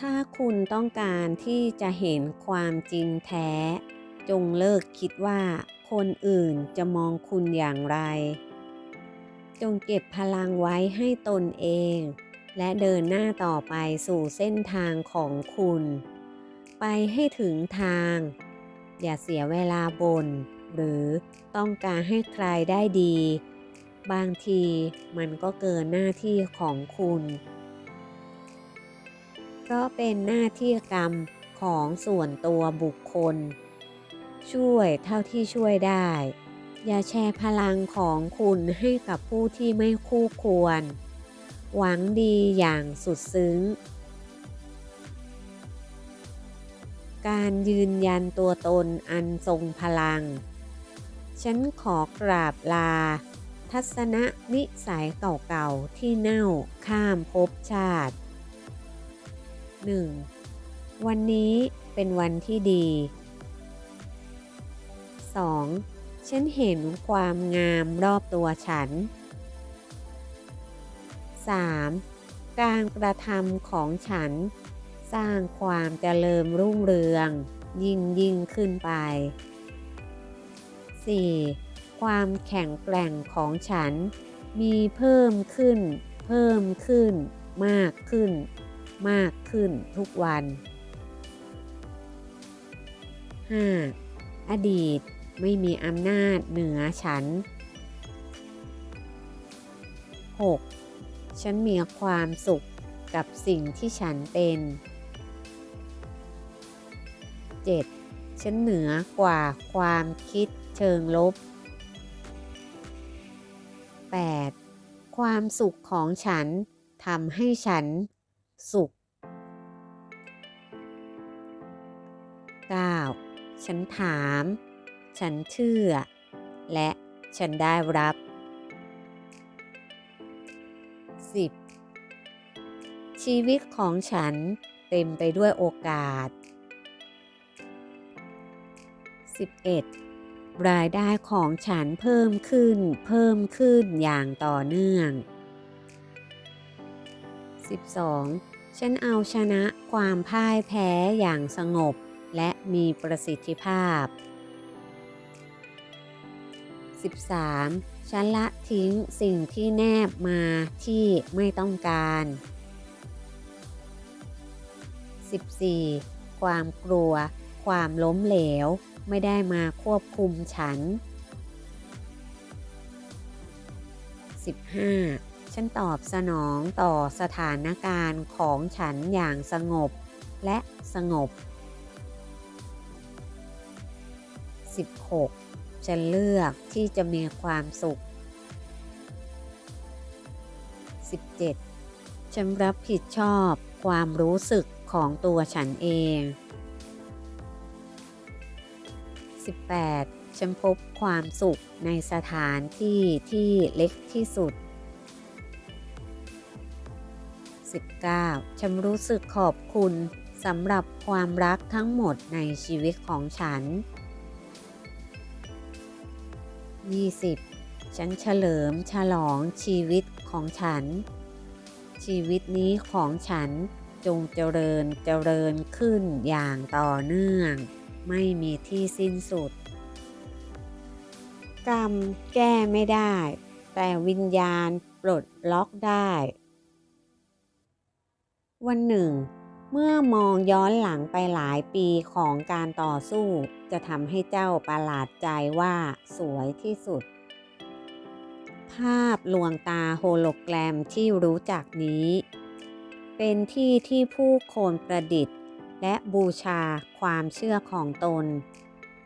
ถ้าคุณต้องการที่จะเห็นความจริงแท้ จงเลิกคิดว่าคนอื่นจะมองคุณอย่างไร จงเก็บพลังไว้ให้ตนเอง และเดินหน้าต่อไปสู่เส้นทางของคุณ ไปให้ถึงทาง อย่าเสียเวลาบน่นหรือต้องการให้ใครได้ดี บางทีมันก็เกินหน้าที่ของคุณ เพราะเป็นหน้าที่กรรมของส่วนตัวบุคคล ช่วยเท่าที่ช่วยได้ อย่าแชร์พลังของคุณให้กับผู้ที่ไม่คู่ควร หวังดีอย่างสุดซึ้ง การยืนยันตัวตนอันทรงพลัง ฉันขอกราบลา ทัศนนิสัยเก่าๆที่เน่าข้ามภพชาติ 1. วันนี้เป็นวันที่ดี 2. ฉันเห็นความงามรอบตัวฉัน 3. การกระทำของฉัน สร้างความเจริญรุ่งเรือง ยิ่งยิ่งขึ้นไป 4. ความแข็งแกร่งของฉัน มีเพิ่มขึ้น เพิ่มขึ้น มากขึ้น มากขึ้นทุกวัน 5. อดีตไม่มีอำนาจเหนือฉัน 6. ฉันมีความสุขกับสิ่งที่ฉันเป็น 7. ฉันเหนือกว่าความคิดเชิงลบ 8. ความสุขของฉันทำให้ฉัน สุข 9. ฉันถาม ฉันเชื่อ และฉันได้รับ 10. ชีวิตของฉันเต็มไปด้วยโอกาส 11. รายได้ของฉันเพิ่มขึ้น เพิ่มขึ้นอย่างต่อเนื่อง 12. ฉันเอาชนะความพ่ายแพ้อย่างสงบและมีประสิทธิภาพ 13. ฉันละทิ้งสิ่งที่แนบมาที่ไม่ต้องการ 14. ความกลัว ความล้มเหลว ไม่ได้มาควบคุมฉัน 15. ฉันตอบสนองต่อสถานการณ์ของฉันอย่างสงบและสงบ 16. ฉันเลือกที่จะมีความสุข 17. ฉันรับผิดชอบความรู้สึกของตัวฉันเอง 18. ฉันพบความสุขในสถานที่ที่เล็กที่สุด 19. ฉันรู้สึกขอบคุณสำหรับความรักทั้งหมดในชีวิตของฉัน 20. ฉันเฉลิมฉลองชีวิตของฉัน ชีวิตนี้ของฉันจงเจริญเจริญขึ้นอย่างต่อเนื่อง ไม่มีที่สิ้นสุด กรรมแก้ไม่ได้ แต่วิญญาณปลดล็อกได้ วันหนึ่ง เมื่อมองย้อนหลังไปหลายปีของการต่อสู้ จะทำให้เจ้าประหลาดใจว่าสวยที่สุด ภาพลวงตาโฮโลแกรมที่รู้จักนี้ เป็นที่ที่ผู้คนประดิษฐ์ และบูชาความเชื่อของตน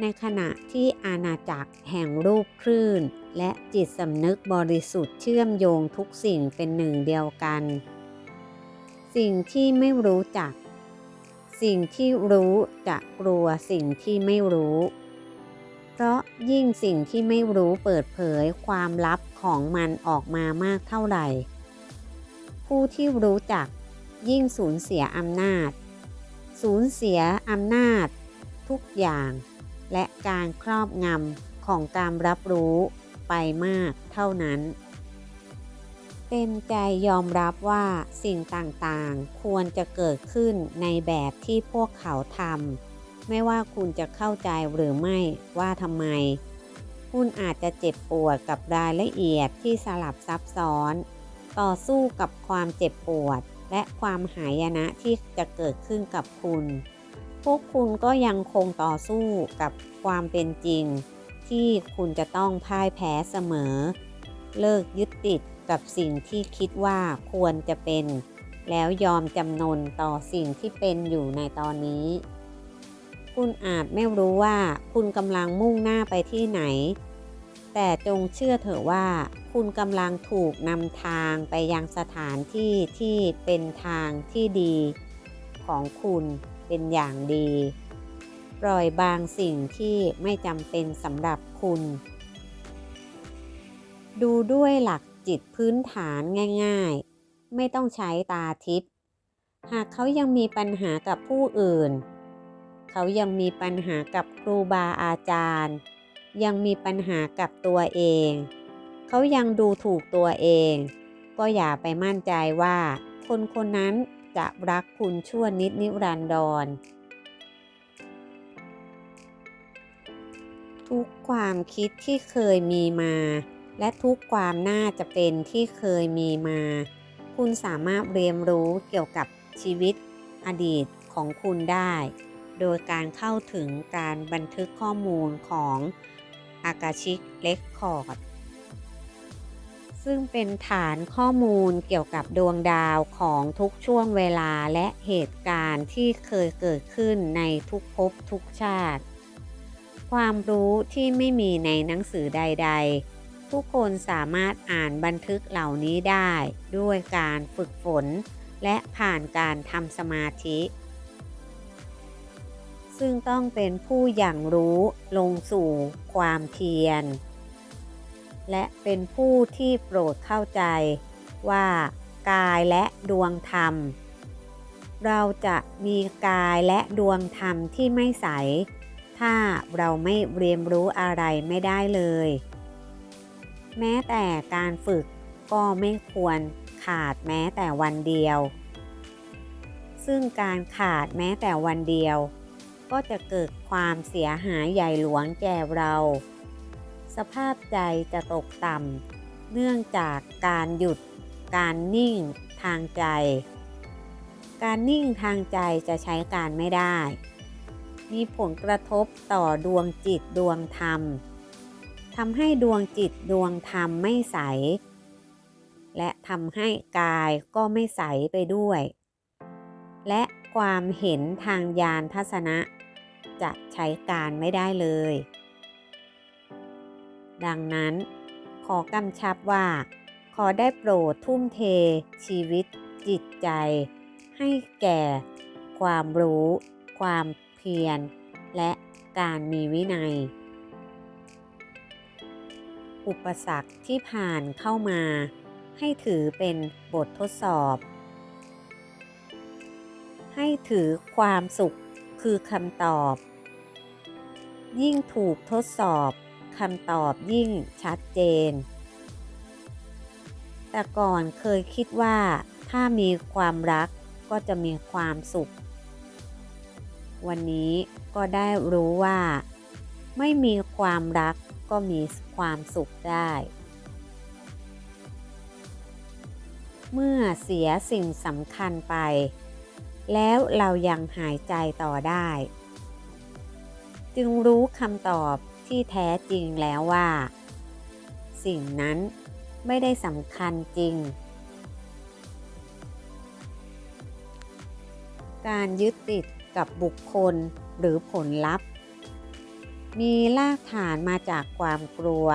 ในขณะที่อาณาจักรแห่งรูปคลื่น และจิตสำนึกบริสุทธิ์เชื่อมโยงทุกสิ่งเป็นหนึ่งเดียวกัน สิ่งที่ไม่รู้จัก สิ่งที่รู้จะกลัวสิ่งที่ไม่รู้ เพราะยิ่งสิ่งที่ไม่รู้เปิดเผยความลับของมันออกมามากเท่าไหร่ ผู้ที่รู้จักยิ่งสูญเสียอำนาจ สูญเสียอำนาจ ทุกอย่าง และการครอบงำของการรับรู้ไปมากเท่านั้น เต็มใจยอมรับว่าสิ่งต่างๆ ควรจะเกิดขึ้นในแบบที่พวกเขาทำไม่ว่าคุณจะเข้าใจหรือไม่ว่าทำไม คุณอาจจะเจ็บปวดกับรายละเอียดที่สลับซับซ้อน ต่อสู้กับความเจ็บปวด และความหายนะที่จะเกิดขึ้นกับคุณ พวกคุณก็ยังคงต่อสู้กับความเป็นจริง ที่คุณจะต้องพ่ายแพ้เสมอ เลิกยึดติดกับสิ่งที่คิดว่าควรจะเป็น แล้วยอมจำนนต่อสิ่งที่เป็นอยู่ในตอนนี้ คุณอาจไม่รู้ว่าคุณกำลังมุ่งหน้าไปที่ไหน แต่จงเชื่อเถอะว่า คุณกำลังถูกนำทางไปยังสถานที่ที่เป็นทางที่ดี ของคุณเป็นอย่างดี ปล่อยบางสิ่งที่ไม่จำเป็นสำหรับคุณ ดูด้วยหลักจิตพื้นฐานง่ายๆ ไม่ต้องใช้ตาทิพย์หากเขายังมีปัญหากับผู้อื่น เขายังมีปัญหากับครูบาอาจารย์ ยังมีปัญหากับตัวเอง เขายังดูถูกตัวเอง ก็อย่าไปมั่นใจว่า คนคนนั้นจะรักคุณชั่วนิดนิรันดร ทุกความคิดที่เคยมีมา และทุกความน่าจะเป็นที่เคยมีมา คุณสามารถเรียนรู้เกี่ยวกับชีวิตอดีตของคุณได้ โดยการเข้าถึงการบันทึกข้อมูลของอากาชิกเลคคอร์ดซึ่งเป็นฐานข้อมูลเกี่ยวกับดวงดาวของทุกช่วงเวลาและเหตุการณ์ที่เคยเกิดขึ้นในทุกภพทุกชาติ ความรู้ที่ไม่มีในหนังสือใด ๆ ทุกคนสามารถอ่านบันทึกเหล่านี้ได้ ด้วยการฝึกฝน และผ่านการทำสมาธิ ซึ่งต้องเป็นผู้อย่างรู้ลงสู่ความเพียร และเป็นผู้ที่โปรดเข้าใจว่ากายและดวงธรรม เราจะมีกายและดวงธรรมที่ไม่ใส ถ้าเราไม่เรียนรู้อะไรไม่ได้เลย แม้แต่การฝึกก็ไม่ควรขาดแม้แต่วันเดียว ซึ่งการขาดแม้แต่วันเดียว ก็จะเกิดความเสียหายใหญ่หลวงแก่เรา สภาพใจจะตกต่ำเนื่องจากการหยุดการนิ่งทางใจ การนิ่งทางใจจะใช้การไม่ได้ มีผลกระทบต่อดวงจิตดวงธรรม ทำให้ดวงจิตดวงธรรมไม่ใส และทำให้กายก็ไม่ใสไปด้วย และความเห็นทางยานทัศนะ จะใช้การไม่ได้เลย ดังนั้นขอกำชับว่า ขอได้โปรดทุ่มเทชีวิตจิตใจ ให้แก่ ความรู้ ความเพียรและการมีวินัย อุปสรรคที่ผ่านเข้ามา ให้ถือเป็นบททดสอบ ให้ถือความสุขคือคำตอบ ยิ่งถูกทดสอบคำตอบยิ่งชัดเจน แต่ก่อนเคยคิดว่า ถ้ามีความรักก็จะมีความสุข วันนี้ก็ได้รู้ว่า ไม่มีความรัก ก็มีความสุขได้ เมื่อเสียสิ่งสำคัญไป แล้วเรายังหายใจต่อได้ จึงรู้คำตอบที่แท้จริงแล้วว่า สิ่งนั้นไม่ได้สำคัญจริง การยึดติดกับบุคคลหรือผลลัพธ์ มีรากฐานมาจากความกลัว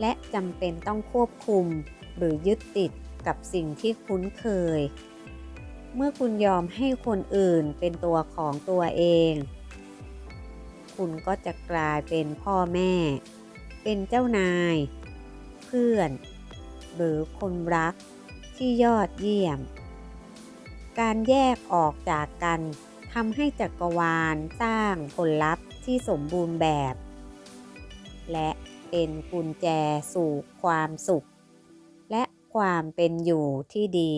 และจำเป็นต้องควบคุมหรือยึดติดกับสิ่งที่คุ้นเคย เมื่อคุณยอมให้คนอื่นเป็นตัวของตัวเอง คุณก็จะกลายเป็นพ่อแม่ เป็นเจ้านาย เพื่อน หรือคนรักที่ยอดเยี่ยม การแยกออกจากกันทำให้จักรวาลสร้างผลลัพธ์ ที่สมบูรณ์แบบ และเป็นกุญแจสู่ความสุข และความเป็นอยู่ที่ดี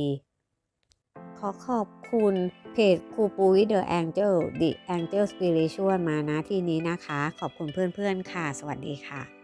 ขอขอบคุณเพจครูปุ้ย The Angel The Angel Spiritual มานะที่นี้นะคะ ขอบคุณเพื่อนๆค่ะ สวัสดีค่ะ